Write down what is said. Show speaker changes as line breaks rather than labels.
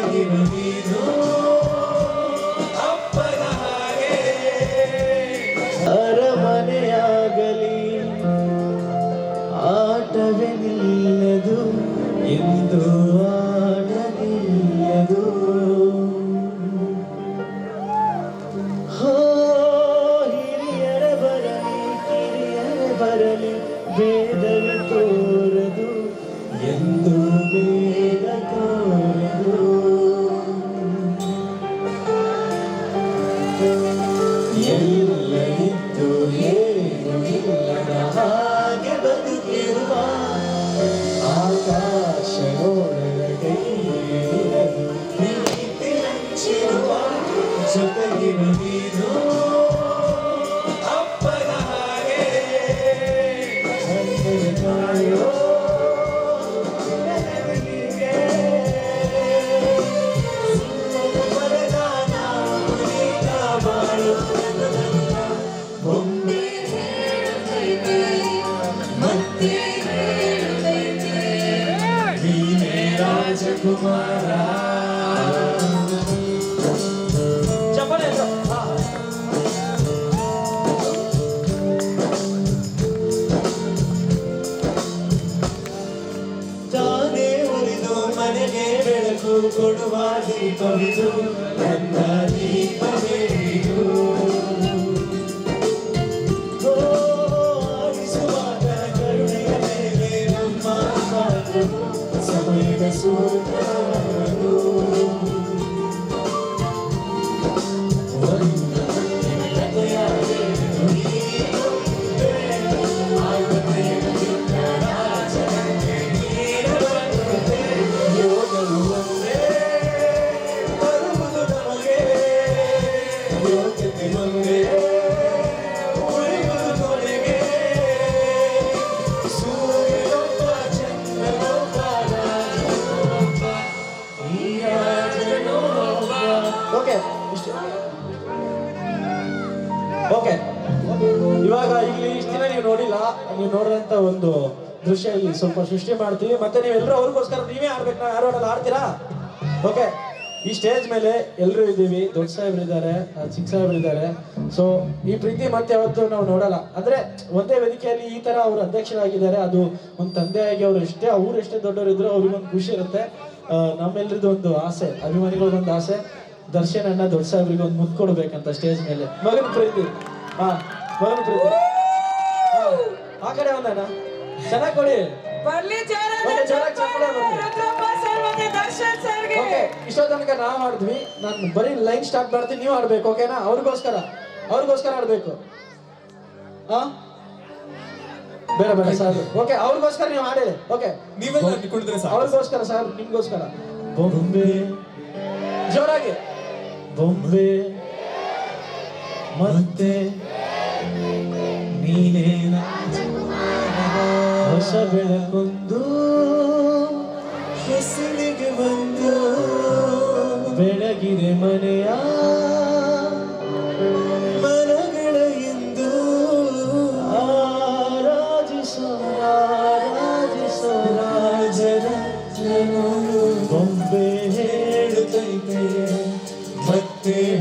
ಜೊತೆಗಿರು ನೀನು ಅಪ್ಪನ ಹಾಗೆ ಅರಮನೆಯಾಗಲಿ ಆಟವೇ ನಿಲ್ಲದು ಎಂದು ಆಟ ನಿಲ್ಲದು ಹಿರಿಯರ ಬರಲಿ, ಕಿರಿಯರ ಬರಲಿ ಬೇದವಿ ತೋರದು, ಎಂದು ತೋರದು. ಎಲ್ಲ ಇದ್ದು ಏನು ಇಲ್ಲದ ಹಾಗೆ ಬದುಕಿರುವ ಆಕಾಶ ನೋಡದ ರಾಜಕುಮಾರ ಚಪ್ಪಲಿ ಎತ್ತು. ಹಾ. ತಾನೇ ಉರಿದು ಮನೆಗೆ ಬೆಳಕು ಕೊಡುವ ದೀಪವಿದು ನನ್ನ ದೀಪವೇ Soberano ಓಕೆ. ಇವಾಗ ಇಲ್ಲಿ ಇಷ್ಟು ದಿನ ನೀವು ನೋಡಿಲ್ಲ, ನೀವು ನೋಡಿದಂತ ಒಂದು ದೃಶ್ಯ ಇಲ್ಲಿ ಸ್ವಲ್ಪ ಸೃಷ್ಟಿ ಮಾಡ್ತೀವಿ. ಮತ್ತೆ ನೀವೆಲ್ಲರೂ ಅವ್ರಿಗೋಸ್ಕರ ನೀವೇ ಆಡ್ಬೇಕು ನಾವು ಯಾರು ಆಡ್ತೀರಾ ಓಕೆ. ಈ ಸ್ಟೇಜ್ ಮೇಲೆ ಎಲ್ಲರೂ ಇದ್ದೀವಿ, ದೊಡ್ಡ ಸಾಹೇಬ್ರು ಇದ್ದಾರೆ ಚಿಕ್ಕ ಸಾಹೇಬ್ರು ಇದ್ದಾರೆ. ಸೊ ಈ ಪ್ರೀತಿ ಮತ್ತೆ ಯಾವತ್ತೂ ನಾವು ನೋಡಲ್ಲ. ಅಂದ್ರೆ, ಒಂದೇ ವೇದಿಕೆಯಲ್ಲಿ ಈ ತರ ಅವರು ಅಧ್ಯಕ್ಷರಾಗಿದ್ದಾರೆ. ಅದು ಒಂದು ತಂದೆಯಾಗಿ ಅವ್ರು ಎಷ್ಟೇ ಅವ್ರು ಎಷ್ಟೇ ದೊಡ್ಡವರು ಇದ್ರು ಅವ್ರಿಗೊಂದು ಖುಷಿ ಇರುತ್ತೆ. ನಮ್ಮೆಲ್ಲರದ್ದು ಒಂದು ಆಸೆ ಅಭಿಮಾನಿಗಳದೊಂದು ಆಸೆ. ದರ್ಶನ್ ಅಣ್ಣ ದೊಡ್ಡ ಸಾಹೇಬ್ರಿಗೆ ಒಂದು ಮುದ್ದು ಕೊಡ್ಬೇಕಂತ ಸ್ಟೇಜ್ ಮೇಲೆ. ಮಗನ ಪ್ರೀತಿ. ಹಾ ಮಗನ ಪ್ರೀತಿ. ಹಾ, ಆ ಕಡೆ ಒಂದಣ್ಣ. ಚೆನ್ನಾಗಿ ಕೊಡಿ. ಇಷ್ಟೋ ತನಕ ನಾ ಆಡಿದ್ವಿ ನಾನು ಬರೀ ಲೈನ್ ಸ್ಟಾರ್ಟ್ ಮಾಡ್ತೀನಿ ನೀವು ಆಡ್ಬೇಕು ಓಕೆನಾ ಅವ್ರಿಗೋಸ್ಕರ. ಅವ್ರಿಗೋಸ್ಕರ ಆಡ್ಬೇಕು ಹಾ? ಬೇಡ ಬೇಡ ಸರ್ ಓಕೆ ಅವ್ರಿಗೋಸ್ಕರ ನೀವು ಆಡಿ ಓಕೆ
ನೀವೆಲ್ಲ.
ಅವ್ರಿಗೋಸ್ಕರ ಸರ್ ನಿಮ್ಗೋಸ್ಕರ. ಬೊಂಬೆ. ಜೋರಾಗಿ. ಬೊಂಬೆ ಮತ್ತೆ ನೀನೇ ಹೊಸ ಬೆಳಕೊಂದು ಹೆಸರಿಗೆ ಬಂದು ಬೆಳಗಿದೆ ಮನೆಯ ಮನಗಳ ಎಂದು ಆರಾಧಿಸೋ ಆರಾಧಿಸೋ ರಾಜರ ಬೊಂಬೆ ಹೇಳುತ್ತೈತೆ. ಮತ್ತೆ